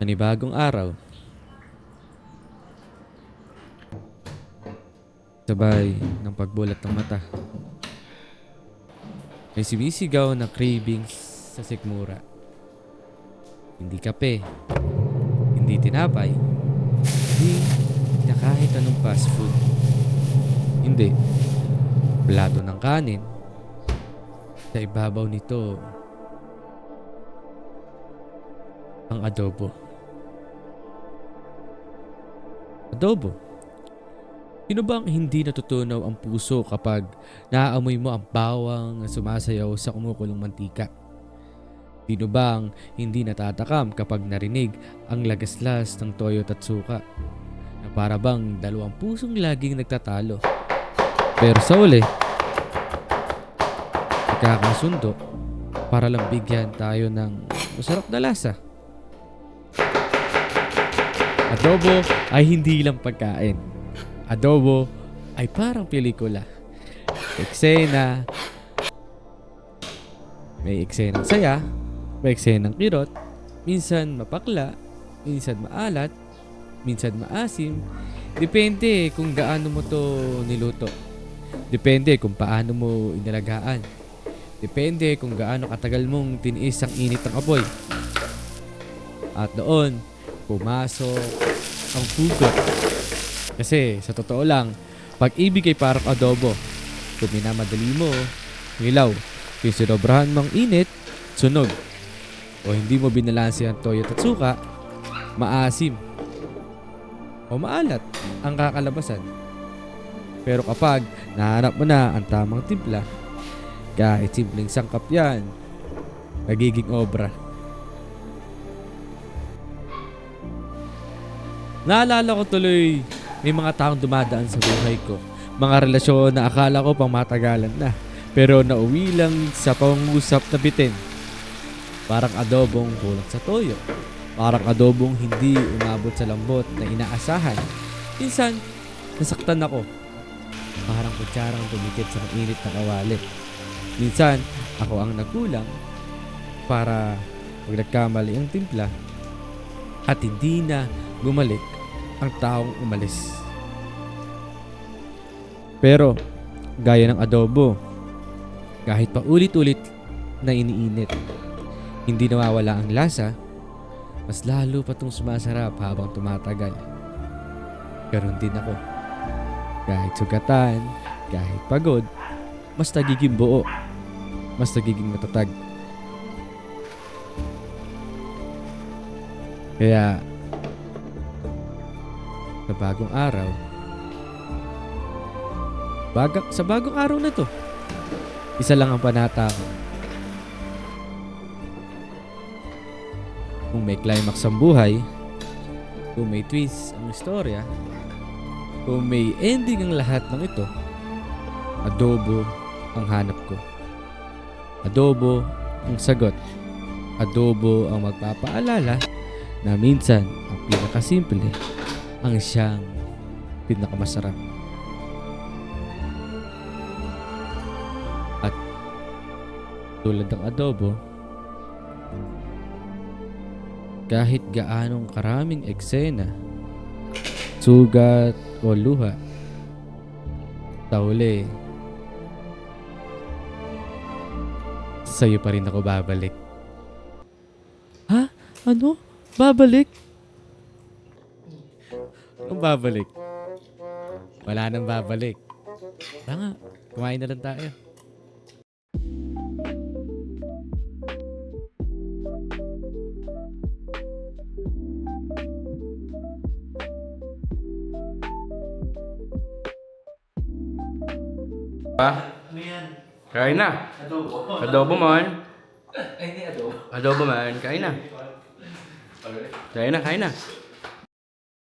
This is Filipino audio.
Panibagong araw. Sabay ng pagbulat ng mata. May sumisigaw na cravings sa sikmura. Hindi kape. Hindi tinapay. Hindi na kahit anong fast food. Hindi. Plato ng kanin. Sa ibabaw nito, ang adobo. Adobo. Sino bang hindi natutunaw ang puso kapag naaamoy mo ang bawang na sumasayaw sa kumukulong mantika? Sino bang hindi natatakam kapag narinig ang lagaslas ng toyo at suka? Na para bang dalawang pusong laging nagtatalo. Pero sa uli, nagkakasundo para lang bigyan tayo ng masarap na lasa. Adobo ay hindi lang pagkain. Adobo ay parang pelikula. Eksena. May eksenang saya, may eksenang kirot, minsan mapakla, minsan maalat, minsan maasim. Depende kung gaano mo to niluto. Depende kung paano mo inalagaan. Depende kung gaano katagal mong tiniis ang init ng apoy. At doon, pumasok ang pugot. Kasi sa totoo lang, pag-ibig ay parang adobo. Kung minamadali mo, nilaw. Kung sinobrahan mong init, sunog. O hindi mo binalansi ang toyo at suka, maasim. O maalat ang kakalabasan. Pero kapag nahanap mo na ang tamang timpla, kahit simpleng sangkap yan, nagiging obra. Naalala ko tuloy, may mga taong dumadaan sa buhay ko. Mga relasyon na akala ko pang matagalan na. Pero nauwi lang sa pangusap na bitin. Parang adobong kulang sa toyo. Parang adobong hindi umabot sa lambot na inaasahan. Minsan, nasaktan ako. Parang kutsarang tumikit sa init na kawali. Minsan, ako ang nagkulang para pag nagkamali ang timpla at hindi na bumalik ang taong umalis. Pero, gaya ng adobo, kahit pa ulit-ulit na iniinit, hindi nawawala ang lasa, mas lalo pa itong sumasarap habang tumatagal. Ganon din ako. Kahit sugatan, kahit pagod, mas nagiging buo, mas nagiging matatag. Kaya, sa bagong araw, bagak, sa bagong araw na to, isa lang ang panata ko. Kung may climax ang buhay, kung may twist ang istorya, kung may ending ang lahat ng ito, adobo ang hanap ko. Adobo ang sagot. Adobo ang magpapaalala na minsan ang pinakasimple ang siyang pinakamasarap. At tulad ng adobo, kahit gaanong karaming eksena, sugat o luha, sa huli, sa'yo pa rin ako babalik. Ha? Ano? Babalik? Anong babalik? Wala nang babalik. Tara nga, kumain na lang tayo. Pa? Ano yan? Kain na. Adobo. Adobo man. Ay, hindi adobo. Adobo man. Kain na. Kain na, kain na.